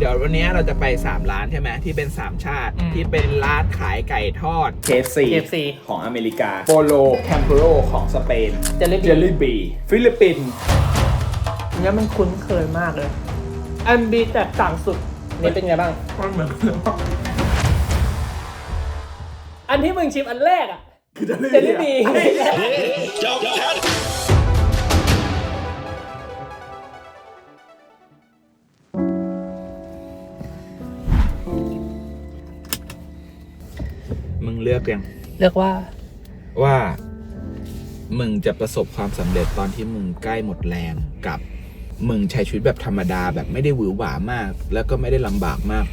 เดี๋ยววันนี้เราจะไป 3 ร้านใช่ไหมที่เป็น 3 ชาติ อืม ที่เป็นร้านขายไก่ทอด KFC KFC ของอเมริกาโปโลแคมเปโรของสเปน Jelly Bean เจลลี่บีฟิลิปปินส์อันนี้มันคุ้นเคยมากเลย อันบีแตกต่างสุดนี่เป็นไงบ้าง มันเหมือนอันที่มึงชิมอันแรกอะ คือเจลลี่เจลลี่บี เลือกยังเรียกว่าว่า มึงจะประสบความสำเร็จตอนที่มึงใกล้หมดแรงกับ มึงใช้ชีวิตแบบธรรมดาแบบไม่ได้หวือหวามาก แล้วก็ไม่ได้ลำบากมาก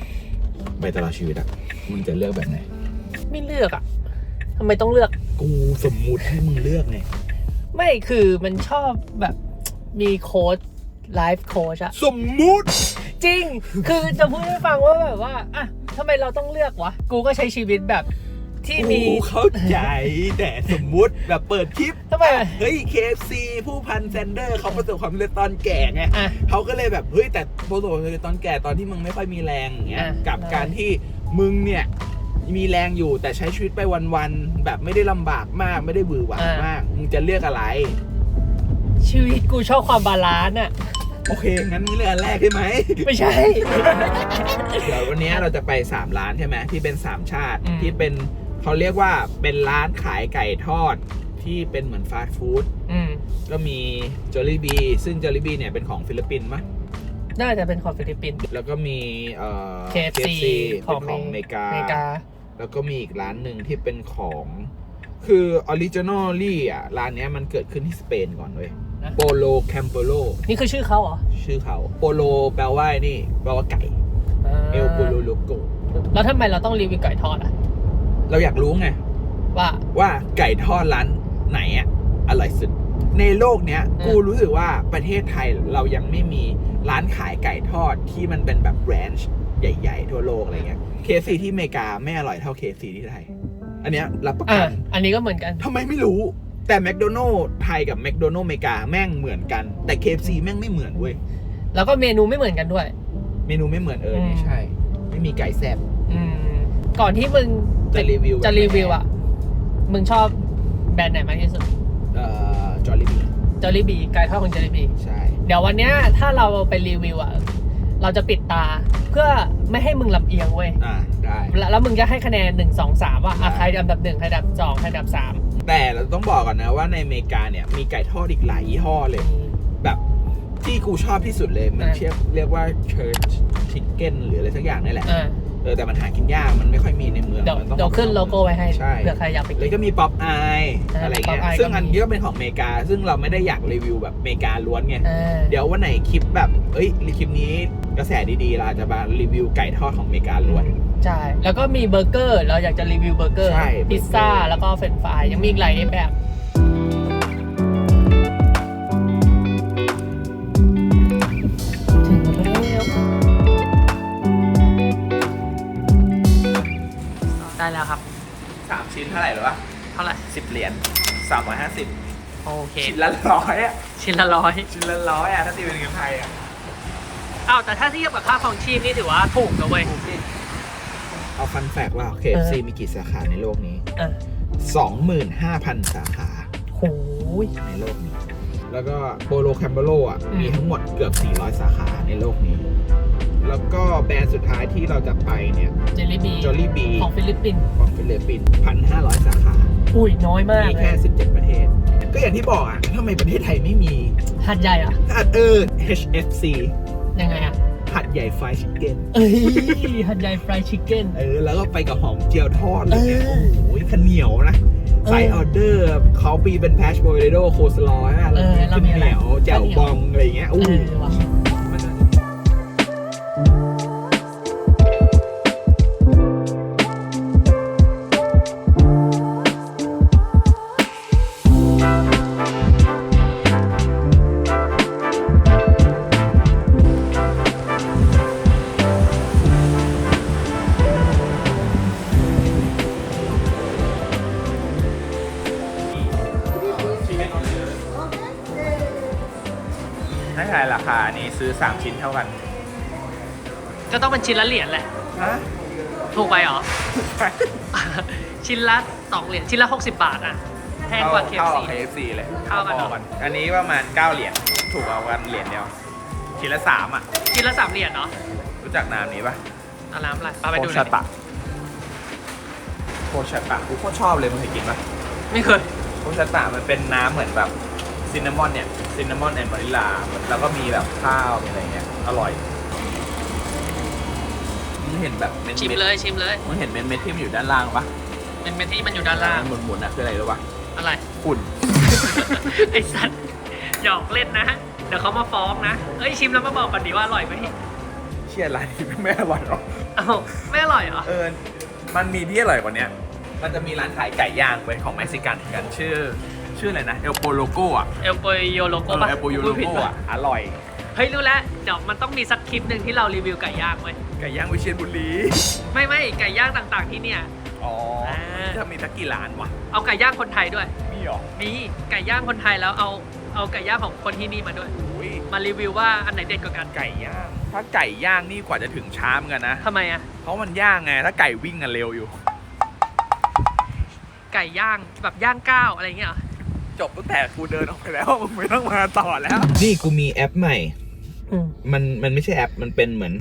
ไปตลอดชีวิตอะมึงจะเลือกแบบไหน ไม่เลือกอะทำไมต้องเลือก กูสมมุติให้มึงเลือกไงไม่คือมันชอบแบบมีโค้ดไลฟ์โค้ชอะสมมุติ จริง คือจะพูดให้ฟังว่าแบบว่าอะทำไมเราต้องเลือกวะ กูก็ใช้ชีวิตแบบ ที่มี กูเข้าใจแต่สมมุติแบบเปิดคลิปทำไมเฮ้ย KFC ผู้พันแซนเดอร์เขาประสบความสำเร็จตอนแก่ไงอะเขาก็เลยแบบเฮ้ยแต่ประสบความสำเร็จตอนแก่ตอนที่มึงไม่ค่อยมีแรงอย่างเงี้ยอะ กับได้การที่มึงเนี่ยมีแรงอยู่แต่ใช้ชีวิตไปวันๆแบบไม่ได้ลำบากมากไม่ได้บือหวามากมึงจะเลือกอะไร ชีวิตกูชอบความบาลานซ์อะโอเค งั้นมึงเลือกอันแรกใช่ไหม ไม่ใช่ เดี๋ยววันนี้เราจะไป 3 ร้านใช่ไหมที่เป็น 3 ชาติอืมที่เป็น เขาเรียกว่าเป็นร้านขายไก่ทอดที่เป็นเหมือนฟาสต์ฟู้ดอืมก็มีจอ l ลี่บีซึ่งจอ l ลี่บีเนี่ยเป็นของฟิลิปปินส์มั้ยน่าจะเป็นของฟิลิปปินส์ แล้วก็มีเอ่อ KFC เป็นของอเมริกา อเมริกา แล้วก็มีอีกร้านหนึ่งที่เป็นของคือออริจินอลลี่อะ ร้านเนี้ยมันเกิดขึ้นที่สเปนก่อนเว้ยนะ โปโลแคมเปโลนี่คือชื่อเขาเหรอชื่อเขาโปโลแปลว่านี่ แปลว่าไก่อ่าเอลโปโลโลโกแล้วทำไมเราต้องรีวิวไก่ทอดอะ เราอยากรู้ไง ว่าว่าไก่ทอดร้านไหนอะอร่อยสุด ในโลกเนี้ยอืมกูรู้สึกว่าประเทศไทยเรายังไม่มีร้านขายไก่ทอดที่มันเป็นแบบแบรนช์ใหญ่ ๆ ทั่วโลกอะไรเงี้ย KFC ที่อเมริกาไม่อร่อยเท่า KFC ที่ไทย อันเนี้ยรับประอ่ากันอันนี้ก็เหมือนกัน ทำไมไม่รู้ แต่แมคโดนัลล์ไทยกับแมคโดนัลล์อเมริกาแม่งเหมือนกัน แต่ KFC แม่งไม่เหมือนเว้ย แล้วก็เมนูไม่เหมือนกันด้วย เมนูไม่เหมือนเอออืมนี่ใช่ ไม่มีไก่แซ่บอืมก่อนที่มึง จะรีวิวจะรีวิวอะ มึงชอบแบรนด์ไหนมากที่สุด เอ่อจอร์ลี่บีจอรี่บีไก่ทอดของจอรี่บี ใช่ เดี๋ยววันเนี้ยถ้าเราไปรีวิวอะ เราจะปิดตาเพื่อไม่ให้มึงลำเอียงเว้ย อ่าได้ แล้วแล้วมึงจะให้คะแนนหนึ่งสองสามว่าอะได้ ใครอันดับหนึ่งใครอันดับสองใครอันดับสามแต่เราต้องบอกก่อนนะว่าในอเมริกาเนี่ยมีไก่ทอดอีกหลายยี่ห้อเลย แบบที่กูชอบที่สุดเลยมันอ่าเรียกเรียกว่า church chicken หรืออะไรสักอย่างนี่แหละ อ่า เออแต่มันหากินยากมันไม่ค่อยมีในเมืองเดี๋ยวมันต้องเดี๋ยวขึ้นโลโก้ไว้ให้ใช่เผื่อใครอยากไปแล้กิวนก็มีป๊อปอายอ่าอะไรเงี้ย Popeye ซึ่งก็มี อันนี้ก็เป็นของอเมริกา ซึ่งเราไม่ได้อยากรีวิวแบบอเมริกาล้วนไงอ่าเดี๋ยววันไหนคลิปแบบเอ้ยคลิปนี้กระแสดีๆเราอาจจะมารีวิวไก่ทอดของอเมริกาล้วน ใช่ แล้วก็มีเบอร์เกอร์ เราอยากจะรีวิวเบอร์เกอร์ ใช่พิซซ่า เบอร์เกอร์ แล้วก็เฟรนช์ฟราย ยังมีอีกหลายแบบ ชิ้นเท่าไหร่หรอวะเท่าไหร่สิบเหรียญสามร้อยห้าสิบโอเค ชิ้นละร้อยอะชิ้นละร้อยชิ้นละร้อยอะถ้าตีเป็นเงินไทยอะอ้าวแต่ถ้าเทียบกับค่าครองชีพนี่ถือว่าถูกนะเว้ย เอาฟันแฟกว่า KFC เออมีกี่สาขาในโลกนี้อะ25,000สาขาโหยในโลกนี้ แล้วก็โปโลแคมเบโลอะ อืม มีทั้งหมดเกือบ 400 สาขาในโลกนี้ แล้วก็แบรนด์สุดท้ายที่เราจะไปเนี่ยเจลลี่บีจอ l ลี่บีของฟิลิปปินส์ของฟิลิปปินส์1,500สาขา อุ้ยน้อยมากมีเลแค่ย17ประเทศ ก็อย่างที่บอกอะทำไมประเทศไทยไม่มีหัดใหญ่อะหัดเออ HFC ยังไงอะหัดใหญ่ไฟชิคเก้นเอ้ยหัดใหญ่ฟรายชิคเก้นเออ แล้วก็ไปกับหอมเจียวทอดอะไรเงี้ยเอโอ้อโหข้าวเหนียวนะเออใส่ออเดอร์เขาปีเป็นแพชโบเรโดโคสลอยอะไรเงี้ยเออแล้วข้าวมีอะไรเหนียวแจ่วบองอะไรเงี้ยเอ กัน ก็ต้องเป็นชิ้นละเหรียญแหละ ฮะ ถูกไปเหรอ ชิ้นละสองเหรียญชิ้นละ 60 บาทอะแพงกว่าเท่า KFC กับ KFC เลยเท่ากันเหรอ พออันนี้ประมาณ 9 เหรียญ ถูกกว่ากันเหรียญเดียวชิ้นละสามอะ ชิ้นละสามเหรียญเนาะรู้จักน้ำนี้ปะเอาน้ำอะไรปาไปดูหโคน่ชาอยตะโคชาตะกูโคตรชอบเลยมึงเคยกินปะไม่เคย โคชาตะมันเป็นน้ำเหมือนแบบซินนามอนเนี่ย ซินนามอนแอนด์วานิลาแล้วก็มีแบบข้าวมีอะไรเงี้ย อร่อยมึงเห็นแบบเม็ดชิมเม็ดเลยชิมเลย มึงเห็นเม็ดเม็ดที่มันอยู่ด้านล่างปะเป็นเมนที่มันอยู่ด้านล่างมันหมุนๆอะคืออะไรรู้ปะอะไร ฝุ่น ไอสัตว์หยอกเล่นนะ เดี๋ยวเขามาฟ้องนะ เอ้ยชิมแล้วมาบอกก่อนดีว่าอร่อยไหมเชี่ยร้านนี้ไม่อร่อยหรอกเอ้าไม่อร่อยเหรอ เออมันมีที่อร่อยกว่าเนี้ยมันจะมีร้านขายไก่ย่างเว้ยของเม็กซิกันเหมือนกันชื่อ ชื่ออะไรนะเอลโปโลโกอะเอลโปโยโลเอโก้อปะเอลโปโยโลพูดผิดโกปะอะอร่อย เฮ้ยรู้แล้วเดี๋ยวมันต้องมีสักคลิปหนึ่งที่เรารีวิวไก่ย่างเว้ยไก่ย่างวิเชียรบุรีไม่ไม่ไก่ย่างต่างๆที่เนี่ย อ๋ออ่า จะมีทักกี่ร้านวะเอาไก่ย่างคนไทยด้วย มีหรอมีไก่ย่างคนไทยแล้วเอาเอาไก่ย่างของคนที่นี่มาด้วยอุ้ยมารีวิวว่าอันไหนเด็ดกว่ากันไก่ย่างถ้าไก่ย่างนี่กว่าจะถึงช้าเหมือนกันนะทำไมอะเพราะมันย่างไงถ้าไก่วิ่งกันเร็วอยู่ ไก่ย่างแบบย่างก้าวอะไรเงี้ยเหรอจบตั้งแต่กูเดินออกไปแล้วมึงไม่ต้องมาต่อแล้ว นี่กูมีแอปใหม่อื มมันมันไม่ใช่แอป มันเป็นเหมือน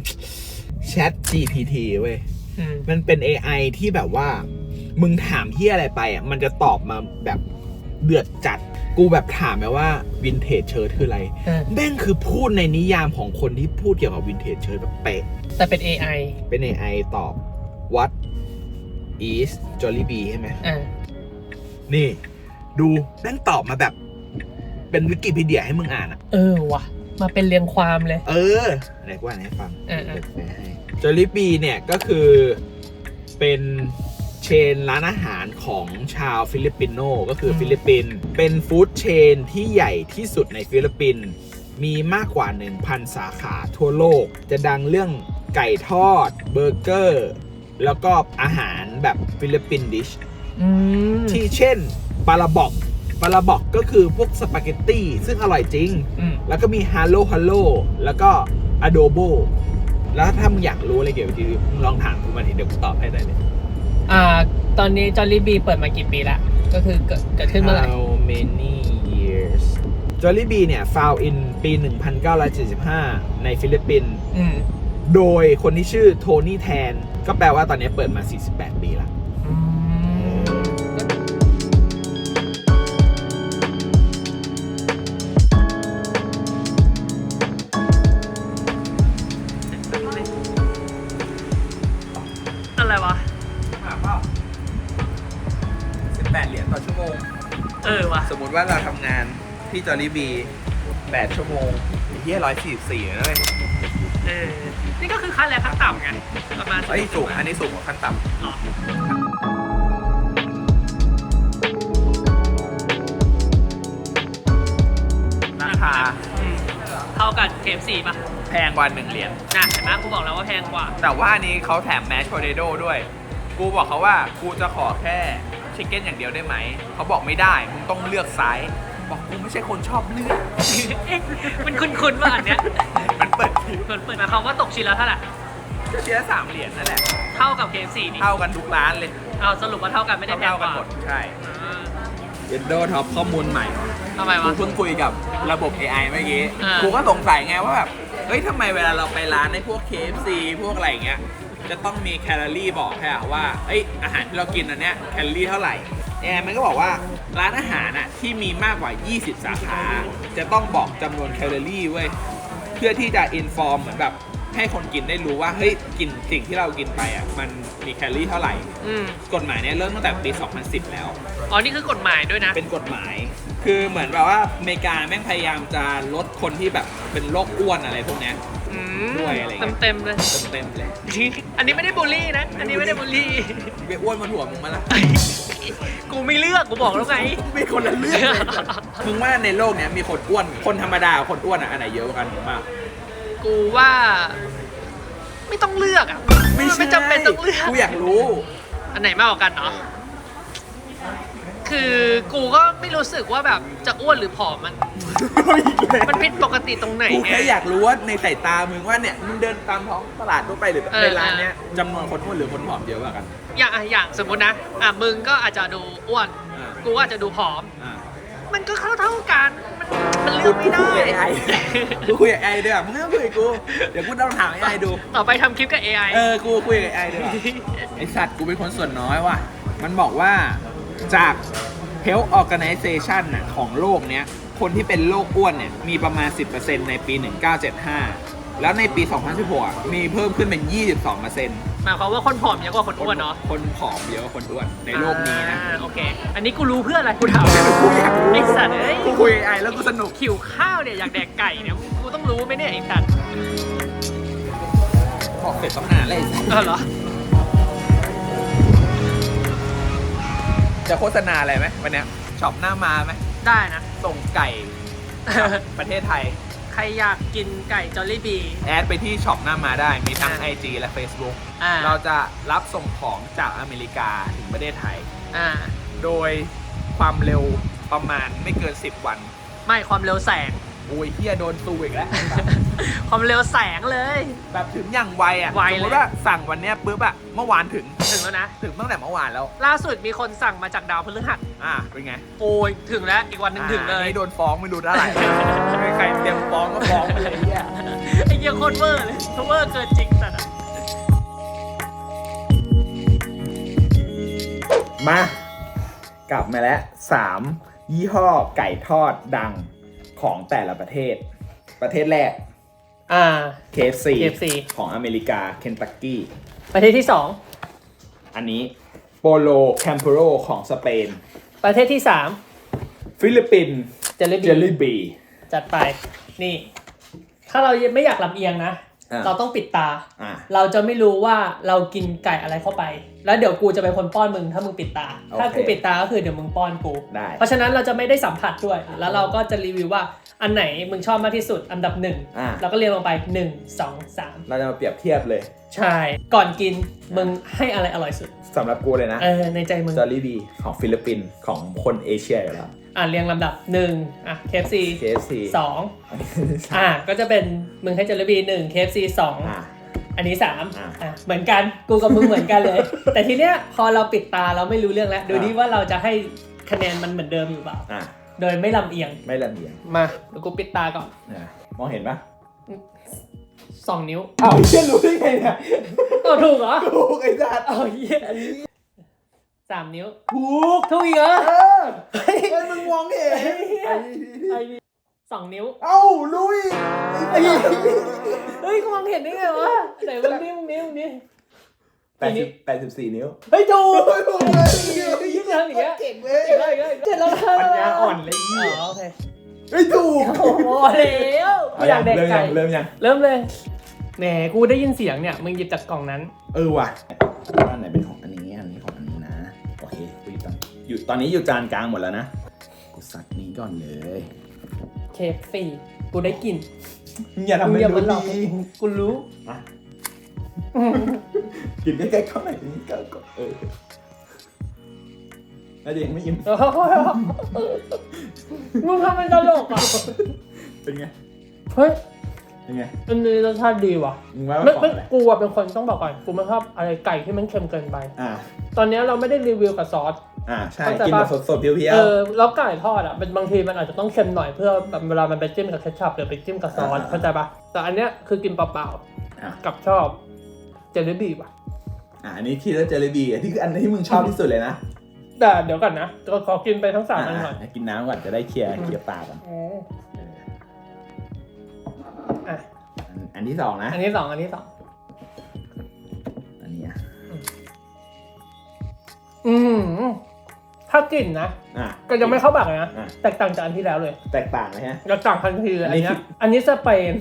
Chat GPT เว้ยอืมมันเป็น AI ที่แบบว่า มึงถามที่อะไรไปอะมันจะตอบมาแบบเดือดจัด กูแบบถามไปว่าวินเทจเชิร์ตคืออะไรเออแม่งคือพูดในนิยามของคนที่พูดเกี่ยวกับวินเทจเชิร์ตแบบเป๊ะแต่เป็น AI เป็น AI ตอบ what is Jollibee ใช่ไหมอ่านี่ ดูแม่งตอบมาแบบ เป็นวิกิพีเดียให้มึงอ่านอะ เออว่ะ มาเป็นเรียงความเลย เออไหนกูอ่านให้ฟังเออเออเปิดแปลให้จอลิบีเนี่ยก็คือเป็นเชนร้านอาหารของชาวฟิลิปปินโนก็คืออมฟิลิปปินส์เป็นฟู้ดเชนที่ใหญ่ที่สุดในฟิลิปปินส์มีมากกว่า 1,000 สาขาทั่วโลก จะดังเรื่องไก่ทอด เบอร์เกอร์ แล้วก็อาหารแบบฟิลิปปินดิช อืมที่เช่นปาราบอก ปาราบอกก็คือพวกสปาเกตตี้ซึ่งอร่อยจริง อืมแล้วก็มีฮาโลฮาโลแล้วก็อโดโบแล้วถ้ามึงอยากรู้อะไรเกี่ยวกับทีวีมึงลองถามกูมาดิเดี๋ยวกูตอบให้ได้เลยอ่า ตอนนี้จอร์ลี่บีเปิดมากี่ปีละก็คือเกิดเกิดขึ้นเมื่อไหร่ How many years Jollibee เนี่ย found in ปี 1975 ในฟิลิปปินส์อืม โดยคนที่ชื่อโทนี่แทน ก็แปลว่าตอนนี้เปิดมา 48 ปีละ จอรี่บี8ชั่วโมงไอ้เฮียร้อยสี่สี่นะเลยเออนี่ก็คือค่าแรงขั้นต่ำไงประมาณไอ้ยสูงอันนี้สูงกว่าขั้นต่อ๋อำราคาอืมเท่ากับ KFC ป่ะแพงกว่า1เหรียญ นะเห็นไหมกูบอกแล้วว่าแพงกว่า แต่ว่าอันนี้เขาแถมแมชโพเตโต้ด้วย กูบอกเขาว่ากูจะขอแค่ชิคเก้นอย่างเดียวได้ไหม เขาบอกไม่ได้ มึงต้องเลือกไซส์ บอกกูไม่ใช่คนชอบเลือกเอ๊ะมันคุ้นๆว่าอันเนี้ยมันเปิดทีเปิดเปิดหมายความว่าตกชิ้นละเท่าไหร่ก็เชียร์สามเหรียญนั่นแหละ เท่ากับ KFC นี่เท่ากันทุกร้านเลยเอาสรุปว่าเท่ากันไม่ได้แพงเท่ากกันว่าหมดใช่อ่าเยนโดท็อปข้อมูลใหม่ทำไมกูวะ เพิ่งคุยกับระบบ AI เมื่อกี้อ่า กูก็สงสัยไงว่าแบบเฮ้ยทำไมเวลาเราไปร้านในพวก KFC พวกอะไรอย่างเงี้ยจะต้องมีแคลอรี่บอกให้อะว่าเอ้ยอาหารที่เรากินอันเนี้ยแคลอรี่เท่าไหร่ AI มันก็บอกว่าร้านอาหารอะ ที่มีมากกว่า 20 สาขา จะต้องบอกจำนวนแคลอรี่เว้ย เพื่อที่จะอินฟอร์มเหมือนแบบให้คนกินได้รู้ว่า เฮ้ย กินสิ่งที่เรากินไปอะ มันมีแคลอรี่เท่าไหร่ อืมกฎหมายเนี้ยเริ่มตั้งแต่ปี 2010 แล้ว อ๋อ นี่คือกฎหมายด้วยนะ เป็นกฎหมาย คือเหมือนแบบว่าอเมริกาแม่งพยายามจะลดคนที่แบบเป็นโรคอ้วนอะไรพวกเนี้ย อืมด้วยอะไรเงี้ย เต็มๆเลย เต็มๆเลย อันนี้ไม่ได้บูลลี่นะ อันนี้ไม่ได้บูลลี่ ไปอ้วนมาถั่วมึงมาละ กูไม่เลือกกูบอกแล้วไงไม่คนละเรื่องเลยมึงว่าในโลกเนี้ยมีคนอ้วน คนธรรมดากับคนอ้วนอะอันไหนเยอะกว่ากันถูกปะกูว่า ไม่ต้องเลือกอะมันไม่จำเป็นต้องเลือก กูอยากรู้ อันไหนมากกว่ากันเนาะ คือกูก็ไม่รู้สึกว่าแบบจะอ้วนหรือผอมมัน มันผิดปกติตรงไหนกูไง แค่อยากรู้ว่าในสายตามึงว่าเนี่ยมึงเดินตามท้องตลาดทั่วไปหรือเออ ในร้านเนี้ยจำนวนคนอ้วนหรือคนผอมเยอะกว่ากัน อย่างอะอย่างสมมตินะอะมึงก็อาจจะดูอ้วน อ่ากูอาจจะดูผอม อ่ามันก็เข้าเท่ากัน มันมันเลืกูอกไม่ได้ คุยกับไอ้กูคุยกับไอ้ด้วยอะมึงไม่ต้องคุยกับกูเดี๋ยวกูต้องถามไอ้ไอ้ดู ต่อไปทำคลิปกับ AI เออ กูคุยกับไอ้ด้วยไอสัตว์กูเป็นคนส่วนน้อยว่ะ มันบอกว่า จาก Health Organization น่ะของโลกเนี้ยคนที่เป็นโรคอ้วนเนี่ยมีประมาณ 10%ในปี 1975 แล้วในปี 2016อะมีเพิ่มขึ้นเป็น 22%หมายความว่าคนผอมเยอะกว่าคนอ้วนเนาะคนผอมเยอะกว่าคนอ้วนในโลกนี้นะอ่าโอเค อันนี้กูรู้เพื่ออะไรกูถามกูอยากรู้ไอสัตว์เอ้ยกูคุยกับไอ้แล้วกูสนุกหิวข้าวเนี่ยอยากแดกไก่เนี่ยกูต้องรู้ไหมเนี่ยไอสัตว์บอกเสร็จต้องนานเลยไอ้สัตว์เออเหรอ จะโฆษณาอะไรไหมวันเนี้ยช็อปหน้ามาไหมได้นะ ส่งไก่ประเทศไทย ใครอยากกินไก่จอลลี่บี แอดไปที่ช็อปหน้ามาได้มีทั้ง อ่า IG และ Facebook อ่าเราจะรับส่งของจากอเมริกาถึงประเทศไทย อ่า โดยความเร็วประมาณไม่เกิน 10 วัน ไม่ความเร็วแสง โอ้ยเฮียโดนตูอีกแล้ว ความเร็วแสงเลย แบบถึงอย่างไวอะไวสเลยมมติว่าสั่งวันเนี้ยปุ๊บอะเมื่อวานถึง ถึงแล้วนะ ถึงตั้งแต่เมื่อวานแล้ว ล่าสุดมีคนสั่งมาจากดาวพฤหัสอ่าเป็นไงโอ้ยถึงแล้วอีกวันหนึงถึงเลอ่าย นี่โดนฟ้องไม่รู้เท่าไหร่ไม่ใครเตรียมฟ้องก็ฟ้องไปเลยเฮีย ไอ้เหี้ยโคตรเวอร์เลยเวอร์เกินจริงสัตว์อะมา กลับมาแล้วสามยี่ห้อไก่ทอดดัง ของแต่ละประเทศ ประเทศแรก อ่า KFC KFC ของอเมริกาเคนตักกี้ประเทศที่สองอันนี้โปโลแคมเปโรของสเปน ประเทศที่สามฟิลิปปินส์เจลลี่เจลลี่บีบีจัดไปนี่ ถ้าเราไม่อยากลำเอียงนะอ่าเราต้องปิดตา อ่าเราจะไม่รู้ว่าเรากินไก่อะไรเข้าไป แล้วเดี๋ยวกูจะเป็นคนป้อนมึงถ้ามึงปิดตาโอเคถ้ากูปิดตาก็คือเดี๋ยวมึงป้อนกู ได้ เพราะฉะนั้นเราจะไม่ได้สัมผัสด้วย แล้วเราก็จะรีวิวว่าอันไหนมึงชอบมากที่สุดอันดับหนึ่งอ่า เราก็เรียงลงไป 1 2 3 เราจะมาเปรียบเทียบเลยใช่ ก่อนกินมึงให้อะไรอร่อยสุดสำหรับกูเลยนะเออในใจมึงเจลลี่บีของฟิลิปปินส์ของคนเอเชียอยู่แล้ว อะเรียงลำดับ1อะ KFC KFC 2อันนี้อะก็จะเป็นมึงให้เจลลี่หนึ่ง KFC สองอ่า อันนี้3อะ อะเหมือนกันกูกับมึงเหมือนกันเลย แต่ทีเนี้ยพอเราปิดตาเราไม่รู้เรื่องแล้วดูดิอะว่าเราจะให้คะแนนมันเหมือนเดิมอยู่เปล่า อ่าโดยไม่ลำเอียง ไม่ลำเอียงมาเดี๋ยวกูปิดตาก่อนอะมองเห็นปะสองนิ้วอ้าวเชื่อรู้ได้ไงเนี่ยเออถูกเหรอถูกไอ้สัตว์เอาเหี้ยสามนิ้ว ถูกถูกอีกเหรอ เออเฮ้ยมึงมองเห็นไอ้ สองนิ้ว เอ้าลุยไอ้เฮ้ยกูมองเห็นได้ไงวะไหนมึงนิ้วนิ้วนิ้ว แปดสิบแปดสิบสี่นิ้วเฮ้ยถูกถูกเลยยิ่งทำอย่างเงี้ยเก่งเลอีกแล้วอีกแล้วอีกแล้วเจ็ดแล้วปัญญาอ่อนเลยอ๋อโอเคเฮ้ยถูกโอ้โหแล้วกูอยากแดกเริ่มไก่ยังเริ่มยังเริ่มเลยแหมกูได้ยินเสียงเนี่ยมึงหยิบจากกล่องนั้น เออว่ะอันไหนเป็นของอันนี้อันนี้ของอันนี้นะโอเคกูอยู่ตอนอยู่ตอนนี้อยู่จานกลางหมดแล้วนะกูสักนี้ก่อนเลย เคฟซีกูได้กลิ่นมึงอย่าทำมึงเป็นอย่ารู้มาหลอกดีกูรู้อะกินใกล้ๆเข้าหน่อยนี่ก็ก็เออน่าจะยังไม่อิ่มมึงทำเป็นตลกอะ เป็นไงเฮ้ย เป็นไงอันนี้รสชาติดีว่ะมึงว่าไม่ของไม่อะไรกูอะเป็นคนต้องบอกก่อน กูไม่ชอบอะไรไก่ที่มันเค็มเกินไป อ่า ตอนเนี้ยเราไม่ได้รีวิวกับซอส อ่าใช่เข้าใจกินแบบปะสดๆเพียวเออแล้วไก่ทอดอะเป็นบางทีมันอาจจะต้องเค็มหน่อยเพื่อแบบเวลามันไปจิ้มกับเคชัพหรือไปจิ้มกับซอสเข้าใจปะแต่อันเนี้ยคือกินเปล่าๆอะ ๆกับชอบเจลลี่บีว่ะ อะอันนี้คิดว่าเจลลี่บีอะที่คืออันที่มึงชอบที่สุดเลยนะแต่เดี๋ยวก่อนนะก็ขอกินไปทั้งสามอันก่อน อะกินน้ำก่อนจะได้เคลียร์เคลียร์ปากก่อนอืมเอออะอันอันที่สองนะ อันที่สองอันที่สองอันนี้อะอืม ถ้ากลิ่นนะอะ ก็ยังไม่เข้าปากเลยนะอะ แตกต่างจากอันที่แล้วเลยแตกต่างเลยฮะ แตกต่างทันทีเลยอัอันนนี้เนี้ยคืออันนี้สเปน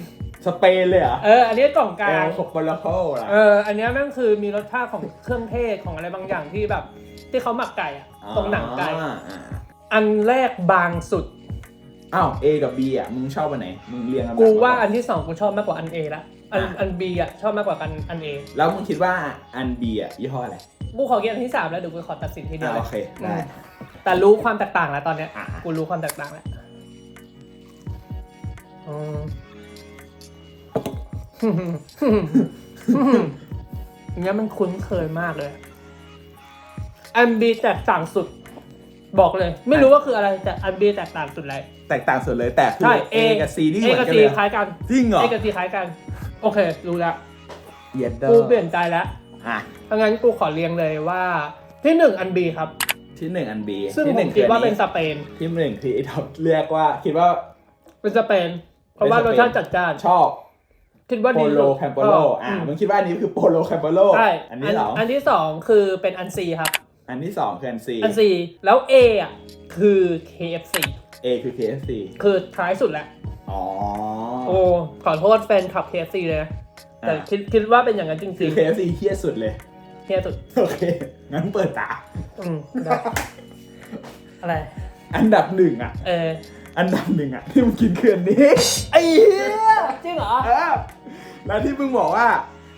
สเปนเลยเหรอเอออันนี้กล่องกเอลางลโคโปลาโคล่ะเออ อันเนี้ยแม่งคือมีรสชาติของเครื่องเทศของอะไรบางอย่างที่แบบ ที่เขาหมักไก่อะตรงหนังไก่ อ่าอ่าอันแรกบางสุด อ้าว A กับ B อะ มึงชอบอันไหน มึงเรียงลำดับกูว่าก่อันที่สองกูชอบมากกว่าอันเอละ อันอะอันบีอะชอบมากกว่ากันอันเอแล้วมึงคิดว่าอัน B อะยี่ห้ออะไรกูขอกินอันที่สามแล้วเดี๋ยวกูขอตัดสินทีเดียวอ่าเลยโอเคได้ แต่รู้ความแตกต่างแล้วตอนเนี้ยอะ กูรู้ความแตกต่างแล้วอืม อันเนี้ยมันคุ้นเคยมากเลยอันบีแตกต่างสุด บอกเลย ไม่รู้ว่าคืออะไรแต่อันบีแตกต่างสุดเลย แตกต่างสุดเลยแต่คือใช่ A กับ C นี่เหเอมือนกับกันซีเลยคล้ายกันจริงเหรอเอกับซีคล้ายกัน โอเค รู้แล้วเย็ดเด้กูอเปลี่ยนใจแล้วอะถ้างั้นกูขอเรียงเลยว่าที่หนึ่งอันบีครับ ที่หนึ่งอัน B ซึ่งที่ผหนึ่มงคิดว่าอัเป็นสเปน ที่หนึ่งคือไอ้ท็อปเรียกว่า คิดว่า เป็นสเปน เพราะว่าเป็รนสสเปน ชาติจัดจ้านชอบคิดว่าโปดีโลสุดแคมโปโลอะมมึงคิดว่าอันนี้คือโปโลแคมโปโลใช่อันที่สองอันที่สองคือเป็นอันซีครับ อันที่สองคืออัน C อันซีแล้ว A อะคือ KFC A คือ KFC คือท้ายสุดแหละอ๋อ โอ้ขอโทษแฟนคลับ KFC เลยนะแต่อะคิดคิดว่าเป็นอย่างนั้นจคืริอง KFC เฮี้ยสุดเลย ๆเที่ยสุดโอเค งั้นเปิดตา อืมได้อะไร อันดับหนึ่งอะ เอออันดับหนึ่งอะ ที่มึงกินคืออันนี้ ไอ้เหี้ยจริงเหรอ เออแล้วที่มึงบอกว่า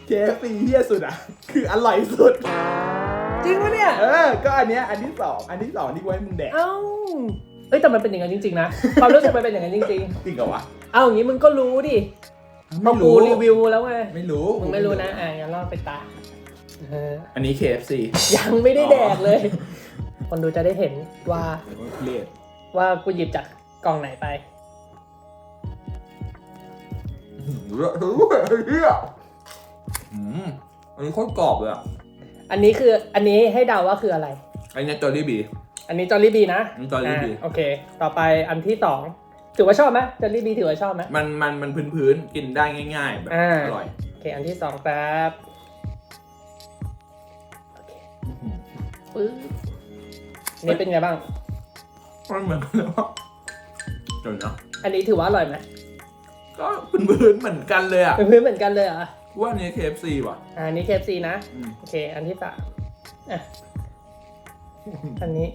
KFC เฮี้ยสุดอะ คืออร่อยสุด จริงปะเนี่ย เออ ก็อันเนี้ยอันที่สอง อันที่สองที่กูให้มึงแดก เอ้า เอ้ยแต่มันเป็นอย่างนั้นจริงๆนะความรู้สึกมันเป็นอย่างนั้นจริงจริงเหรอวะๆ เอาอย่างนี้มึงก็รู้ดิพอกูรีวิวแล้วไงไม่รู้มึงไม่รู้นะอะงั้นเราไปตามเอออันนี้ KFC ยังไม่ได้แดกเลย คนดูจะได้เห็นว่าเรียกว่ากูหยิบจากกล่องไหนไปเยอะด้วยเฮียอืมอันนี้โคตรกรอบเลยอะอันนี้คืออันนี้ให้เดาว่าคืออะไร อันนี้จอร์ดี้บี อันนี้จอร์ลี่บีนะอันนี้ Jollibee าโอเค ต่อไปอันที่สองถือว่าชอบไหมจอร์ลี่บีถือว่าชอบไหมมันมันมันพื้นพื้นๆกินได้ง่ายๆแบบอ่าอร่อยโอเคอันที่สองแป๊บโอเคปึ๊บอันนี่เป็นไงบ้างมันเหมือนกันเลยว่าเดี๋ยวนะอันนี้ถือว่าอร่อยไหมก็พื้นพื้นๆเหมือนกันเลยอะเป็นพื้นเหมือนกันเลยเหรอกูว่าอันนี้ KFC ว่ะอ่าอันนี้ KFC นะอืมโอเค อันที่สามอะอันนี้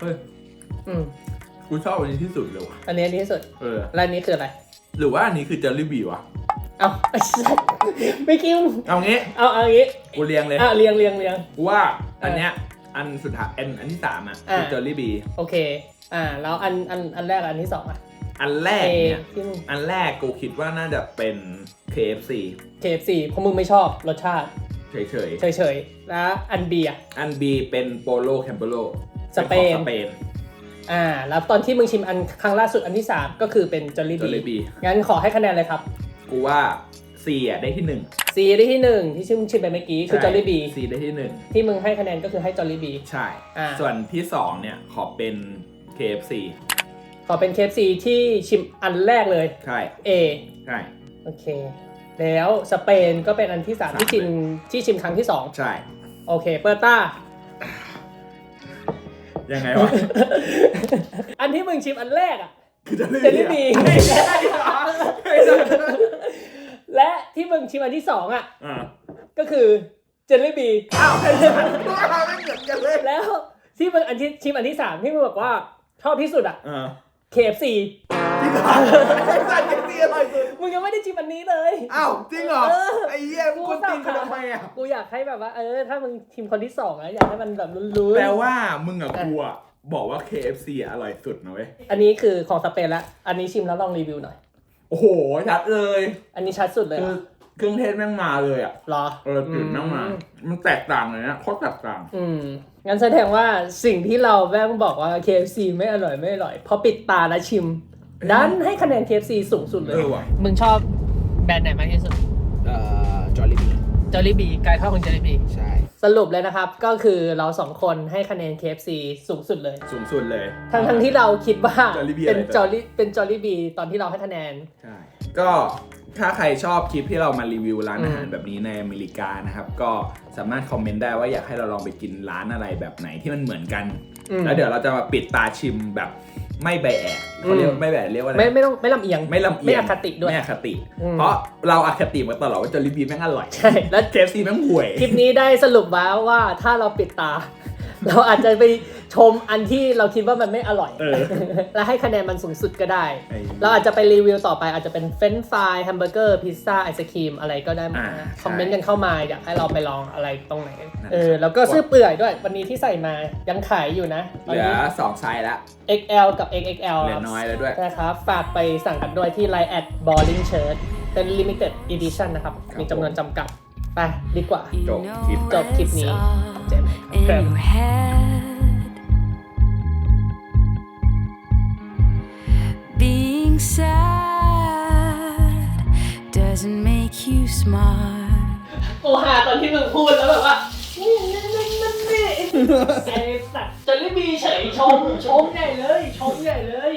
เฮ้ยอืมกูชอบอันนี้ที่สุดเลยว่ะอันนี้อันนี้ที่สุดเออ แล้วอันนี้คืออะไร หรือว่าอันนี้คือจอร์ดี้บีวะเอาไอ้สัสไม่คิวเอางี้เอาเอาอย่างงี้กูเรียงเลยอะเรียงเรียงเรียง กูว่าอันเนี้ยอันสุดท้ายอันอันที่สามอะคืออ่าจอร์ดี้บี โอเค อ่า แล้วอันอันอันแรกกับอันที่สองอะอันแรกเอเนี่ยที่มึง อันแรกกูคิดว่าน่าจะเป็น KFC KFC เพราะมึงไม่ชอบรสชาติ เฉยเฉยๆแล้วอันบีอะๆอัน B เป็นโปโลแคมเปโล สเปนสเปน อ่า แล้วตอนที่มึงชิมอันครั้งล่าสุดอันที่สามก็คือเป็นจอร์ลี่จอร์ดี้บีบีงั้นขอให้คะแนนเลยครับกูว่า C อะได้ที่หนึ่ง C ได้ที่หนึ่งที่ชิมชิมไปเมื่อกี้คือจอร์ลี่บี C ได้ที่หนึ่งที่มึงให้คะแนนก็คือให้จอร์ลี่บีใช่ อ่า ส่วนที่สองเนี่ยขอเป็น KFC ขอเป็น KFC ที่ชิมอันแรกเลย ใช่ A ใช่ โอเค แล้วสเปนก็เป็นอันที่สามสามที่ชิมที่ชิมครั้งที่สองใช่ โอเค เปิดต้า ยังไงวะ อันที่มึงชิมอันแรกอะคือจอร์จอร์ลี่ดี้บีไม่ใช่เหรอไม่ใช่และที่มึงชิมอันที่สองอะอ่าก็คือเจลลี่บีอ้าวไอ้สัตว์ว่าไม่เหมือนกันเลยแล้วที่มึงอันที่ชิมอันที่สามที่มึงบอกว่าชอบที่สุดอะ อ่า KFC จริงเหรอไอ้สัตว์ KFC อร่อยสุดมึงยังไม่ได้ชิมอันนี้เลย อ้าวจริงเหรอเออ ไอ้เหี้ยมึงกวนตีนกูทำไมอะกูอยากให้แบบว่า เออ ถ้ามึงชิมคนที่สองแล้วอยากให้มันแบบลุ้นๆแปลว่ามึงกับกูอะบอกว่า KFC อะอร่อยสุดนะเว้ยอันนี้คือของสเปนละ อันนี้ชิมแล้วลองรีวิวหน่อย โอ้โหชัดเลย อันนี้ชัดสุดเลยคือเหรอ เครื่องเทศแม่งมาเลยอะเหรอ เออตื่นแม่งมา มันแตกต่างเลยนะโคตรแตกต่าง อืม งั้นแสดงว่าสิ่งที่เราแม่งบอกว่า KFC ไม่อร่อยไม่อร่อย พอปิดตาแล้วชิม ดันให้คะแนน KFC สูงสุดเลย เออว่ะ มึงชอบแบรนด์ไหนมากที่สุด เอ่อจอร์ลี่บีจอร์ลี่บีไกลข้าวของจอร์ลี่บีใช่ สรุปเลยนะครับ ก็คือเราสองคนให้คะแนน KFC สูงสุดเลย สูงสุดเลย ทั้งทั้งที่เราคิดว่า Jollibee เป็นอะไร จอร์ลี่เป็นจอร์ลี่บีตอนที่เราให้คะแนน ใช่ ก็ ถ้าใครชอบคลิปที่เรามารีวิวร้านอาหารอืมแบบนี้ในอเมริกานะครับ ก็สามารถคอมเมนต์ได้ว่าอยากให้เราลองไปกินร้านอะไรแบบไหนที่มันเหมือนกันอืมแล้วเดี๋ยวเราจะมาปิดตาชิมแบบไม่ใบแอะเขาเรียกอืมไม่ใบแอะเรียกว่าอะไรไม่ไม่ต้องไม่ลำเอียงไม่ลำเอียงไม่อคติด้วยไม่อคติอืมเพราะเราอคติมาตลอดว่าจอร์ลี่บีแม่งอร่อยใช่แล้วเคฟซีแม่งห่วยคลิปนี้ได้สรุปแล้วว่าถ้าเราปิดตา เราอาจจะไป ชมอันที่เราคิดว่ามันไม่อร่อย เออ แล้วให้คะแนนมันสูงสุดก็ได้เออเราอาจจะไปรีวิวต่อไปอาจจะเป็นเฟรนช์ฟรายแฮมเบอร์เกอร์พิซซ่าไอศครีมอะไรก็ได้หมดอ่านะใช่คอมเมนต์กันเข้ามาอยากให้เราไปลองอะไรตรงไหนนั่นเออแล้วก็ซื้อเปื่อยด้วย วันนี้ที่ใส่มายังขายอยู่นะตเหอนลือนี้ สองไซส์ละ XL กับ XXL เหลือน้อยแล้วด้วย นะครับ ฝากไปสั่งกันด้วยที่ Line at Balling Shirt เป็น limited edition นะครับ ครับ มีจำนวนจำกัด ไปดีกว่า จบคลิป จบคลิปนี้เจมส์ in ครับ your head. Being sad doesn't make you smart. กูหาตอนที่มึงพูดแล้วแบบว่านี่นี่นี่นี่นี่ไอ้สัตว์จะรีบมีเฉยชมชมใหญ่เลยชมใหญ่เลย